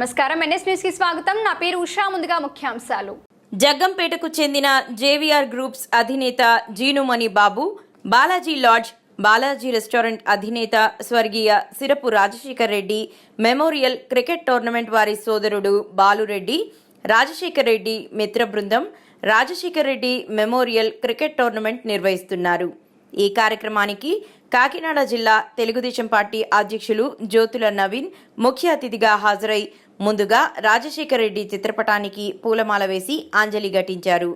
నమస్కారం. ఎన్ఎస్ న్యూస్కి స్వాగతం. నా పేరు ఉషా. ముందుగా ముఖ్యాంశాలు. జగ్గంపేటకు చెందిన జేవిఆర్ గ్రూప్స్ అధినేత జీనుమణి బాబు బాలాజీ లాడ్జ్ బాలాజీ రెస్టారెంట్ అధినేత స్వర్గీయ Sirapu Rajasekhar Reddy memorial cricket tournament వారి సోదరుడు బాలురెడ్డి రాజశేఖర్ రెడ్డి మిత్ర బృందం Rajasekhar Reddy memorial cricket tournament నిర్వహిస్తున్నారు. ఈ కార్యక్రమానికి కాకినాడ జిల్లా తెలుగుదేశం పార్టీ అధ్యక్షులు జ్యోతుల నవీన్ ముఖ్య అతిథిగా హాజరై ముందుగా రాజశేఖర రెడ్డి చిత్రపటానికి పూలమాల వేసి అంజలి ఘటించారు.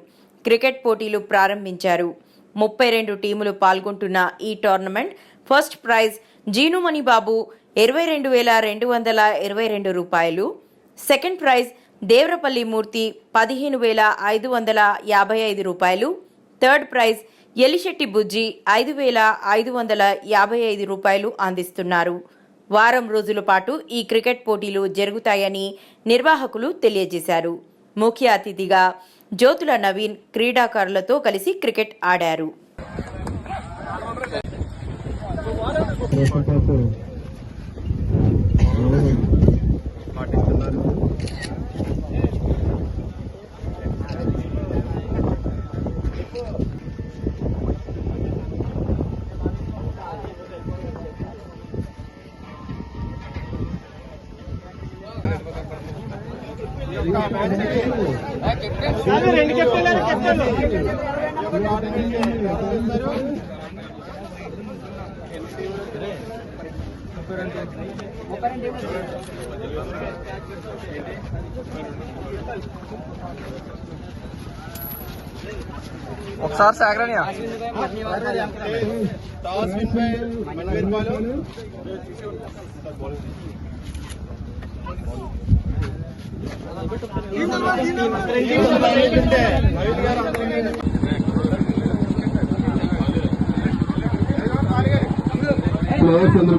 క్రికెట్ పోటీలు ప్రారంభించారు. ముప్పై రెండు టీములు పాల్గొంటున్న ఈ tournament first prize Jeenumani Babu ఇరవై రెండు వేల రెండు వందల ఇరవై రెండు రూపాయలు. సెకండ్ ప్రైజ్ దేవరపల్లి మూర్తి పదిహేను వేల ఐదు వందల యాభై ఐదు రూపాయలు. థర్డ్ ప్రైజ్ ఎలిశెట్టి బుజ్జి ఐదు వేల ఐదు వందల యాభై ఐదు రూపాయలు అందిస్తున్నారు. వారం రోజుల పాటు ఈ క్రికెట్ పోటీలు జరుగుతాయని నిర్వాహకులు తెలియజేశారు. ముఖ్య అతిథిగా జ్యోతుల నవీన్ క్రీడాకారులతో కలిసి క్రికెట్ ఆడారు. రేపటిపాటు ఒకసారి సేకరణీయ ప్లేయర్స్ అందరూ